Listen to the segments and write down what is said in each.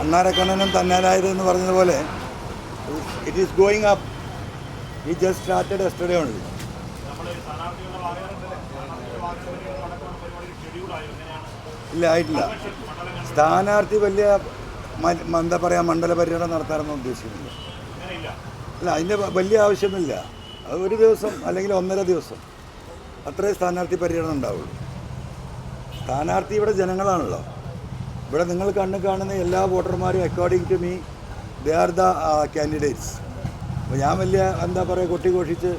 അണ്ണാരക്കണ്ണനും തന്നാലായത് എന്ന് പറഞ്ഞതുപോലെ ഇറ്റ് ഈസ് ഗോയിങ് അപ്പ് ഈ ജസ്റ്റ് സ്റ്റാർട്ടഡ് എസ്റ്റഡേ ഉണ്ട് ഇല്ല ആയിട്ടില്ല. സ്ഥാനാർത്ഥി വലിയ എന്താ പറയുക മണ്ഡല പര്യടനം നടത്താറെന്ന് ഉദ്ദേശിക്കുന്നില്ല. അല്ല അതിന്റെ വലിയ ആവശ്യമില്ല. അത് ഒരു ദിവസം അല്ലെങ്കിൽ ഒന്നര ദിവസം. അത്രേ സ്ഥാനാർത്ഥി പര്യടനം ഉണ്ടാവുള്ളൂ. സ്ഥാനാർത്ഥി ഇവിടെ ജനങ്ങളാണല്ലോ. ഇവിടെ നിങ്ങൾ കണ്ണ് കാണുന്ന എല്ലാ വോട്ടർമാരും according to me they are the candidates അപ്പോൾ ഞാൻ വലിയ എന്താ പറയുക കൊട്ടിഘോഷിച്ച്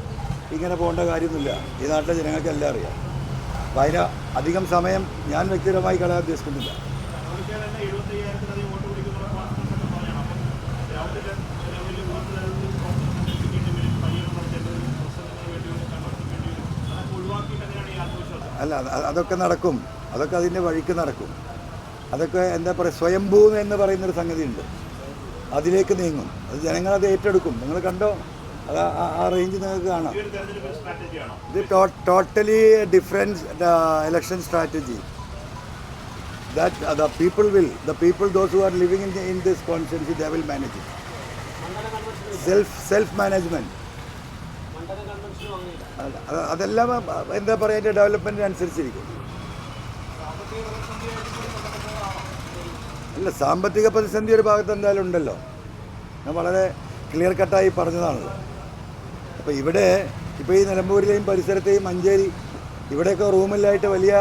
ഇങ്ങനെ പോകേണ്ട കാര്യമൊന്നുമില്ല. ഈ നാട്ടിലെ ജനങ്ങൾക്ക് എല്ലാം അറിയാം. അപ്പം അതിന് അധികം സമയം ഞാൻ വ്യക്തിപരമായി കളയാൻ ഉദ്ദേശിക്കുന്നില്ല. അല്ല അതൊക്കെ നടക്കും. അതൊക്കെ അതിന്റെ വഴിക്ക് നടക്കും. അതൊക്കെ എന്താ പറയുക സ്വയംഭൂ എന്ന് പറയുന്നൊരു സംഗതിയുണ്ട്. അതിലേക്ക് നീങ്ങും. അത് ജനങ്ങളത് ഏറ്റെടുക്കും. നിങ്ങൾ കണ്ടോ? അത് ആ- റേഞ്ച് നിങ്ങൾക്ക് കാണാം. ഇത് totally different election strategy that the people will the people those who are living in in this constituency the will manage self self management അതെല്ലാം എന്താ പറയുക അതിന്റെ ഡെവലപ്മെന്റിന് അനുസരിച്ചിരിക്കും. അല്ല സാമ്പത്തിക പ്രതിസന്ധി ഒരു ഭാഗത്ത് എന്തായാലും ഉണ്ടല്ലോ. ഞാൻ വളരെ ക്ലിയർ കട്ടായി പറഞ്ഞതാണല്ലോ അപ്പോൾ ഇവിടെ ഇപ്പോൾ ഈ നിലമ്പൂരിലെയും പരിസരത്തെയും മഞ്ചേരി ഇവിടെയൊക്കെ റൂമിലായിട്ട് വലിയ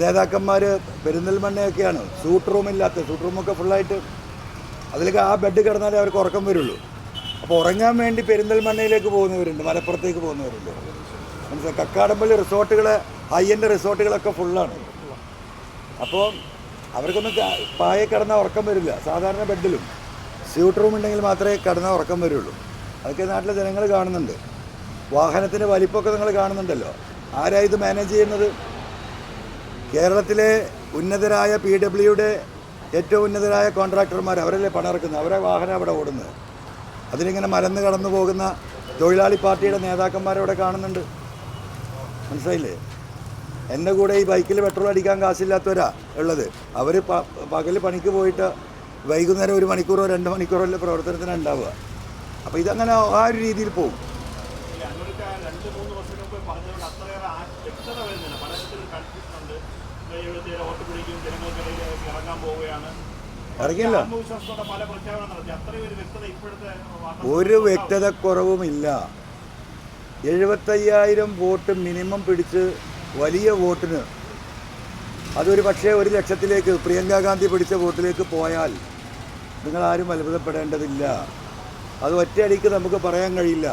നേതാക്കന്മാർ പെരിന്തൽമണ്ണയൊക്കെയാണ്. സൂട്ട് റൂമില്ലാത്ത സൂട്ട് റൂമൊക്കെ ഫുള്ളായിട്ട് അതിലൊക്കെ ആ ബെഡ് കിടന്നാലേ അവർക്ക് ഉറക്കം വരുള്ളൂ. അപ്പോൾ ഉറങ്ങാൻ വേണ്ടി പെരിന്തൽമണ്ണയിലേക്ക് പോകുന്നവരുണ്ട് മലപ്പുറത്തേക്ക് പോകുന്നവരുണ്ട്. മനസ്സിലായി കക്കാടമ്പള്ളി റിസോർട്ടുകൾ ഹൈ എൻഡ് റിസോർട്ടുകളൊക്കെ ഫുള്ളാണ് അപ്പോൾ അവർക്കൊന്നും പായ കിടന്നാൽ ഉറക്കം വരില്ല. സാധാരണ ബെഡിലും. സ്യൂട്ട് റൂം ഉണ്ടെങ്കിൽ മാത്രമേ കിടന്നാൽ ഉറക്കം വരുള്ളൂ. അതൊക്കെ നാട്ടിലെ ജനങ്ങൾ കാണുന്നുണ്ട്. വാഹനത്തിന്റെ വലിപ്പമൊക്കെ നിങ്ങൾ കാണുന്നുണ്ടല്ലോ. ആരാ ഇത് മാനേജ് ചെയ്യുന്നത്? കേരളത്തിലെ ഉന്നതരായ പി ഡബ്ല്യുടെ ഏറ്റവും ഉന്നതരായ കോൺട്രാക്ടർമാർ അവരല്ലേ പണം ഇറക്കുന്നത്? അവരെ വാഹനം അവിടെ ഓടുന്നത്. അതിലിങ്ങനെ മലന്ന് കടന്നു പോകുന്ന തൊഴിലാളി പാർട്ടിയുടെ നേതാക്കന്മാരവിടെ കാണുന്നുണ്ട്. മനസ്സിലായില്ലേ? എന്റെ കൂടെ ഈ ബൈക്കിൽ പെട്രോൾ അടിക്കാൻ കാശില്ലാത്തവരാ ഉള്ളത്. അവർ പകൽ പണിക്ക് പോയിട്ട് വൈകുന്നേരം ഒരു മണിക്കൂറോ രണ്ട് മണിക്കൂറോ അല്ലേ പ്രവർത്തനത്തിന് ഉണ്ടാവുക അപ്പോൾ ഇതങ്ങനെ ആ ഒരു രീതിയിൽ പോകും ഇറങ്ങിയല്ലോ? ഒരു വ്യക്തത കുറവുമില്ല എഴുപത്തയ്യായിരം വോട്ട് മിനിമം പിടിച്ച് വലിയ വോട്ടിന്. അതൊരു പക്ഷേ ഒരു ലക്ഷത്തിലേക്ക് പ്രിയങ്ക ഗാന്ധി പിടിച്ച വോട്ടിലേക്ക് പോയാൽ നിങ്ങൾ ആരും അത്ഭുതപ്പെടേണ്ടതില്ല. അത് ഒറ്റയടിക്ക് നമുക്ക് പറയാൻ കഴിയില്ല.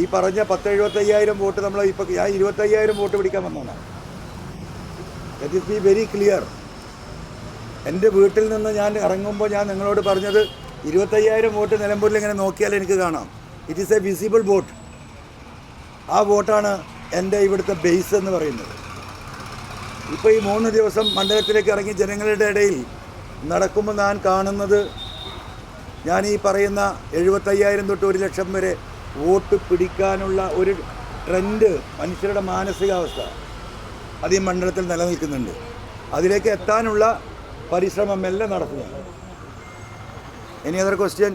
ഈ പറഞ്ഞ പത്ത് എഴുപത്തയ്യായിരം വോട്ട് നമ്മൾ ഇപ്പോൾ ഞാൻ ഇരുപത്തയ്യായിരം വോട്ട് പിടിക്കാൻ വന്നതാണ്. That is be very clear എന്റെ വീട്ടിൽ നിന്ന് ഞാൻ ഇറങ്ങുമ്പോൾ ഞാൻ നിങ്ങളോട് പറഞ്ഞത് ഇരുപത്തയ്യായിരം വോട്ട് നിലമ്പൂരിൽ ഇങ്ങനെ നോക്കിയാൽ എനിക്ക് കാണാം. It is a visible vote ആ വോട്ടാണ് എന്റെ ഇവിടുത്തെ ബേസ് എന്ന് പറയുന്നത്. ഇപ്പോൾ ഈ മൂന്ന് ദിവസം മണ്ഡലത്തിലേക്ക് ഇറങ്ങി ജനങ്ങളുടെ ഇടയിൽ നടക്കുമ്പോൾ ഞാൻ കാണുന്നത് ഞാൻ ഈ പറയുന്ന എഴുപത്തയ്യായിരം തൊട്ട് ഒരു ലക്ഷം വരെ വോട്ട് പിടിക്കാനുള്ള ഒരു ട്രെൻഡ് മനുഷ്യരുടെ മാനസികാവസ്ഥ അത് ഈ മണ്ഡലത്തിൽ നിലനിൽക്കുന്നുണ്ട്. അതിലേക്ക് എത്താനുള്ള പരിശ്രമം എല്ലാം നടത്തുകയാണ് any other question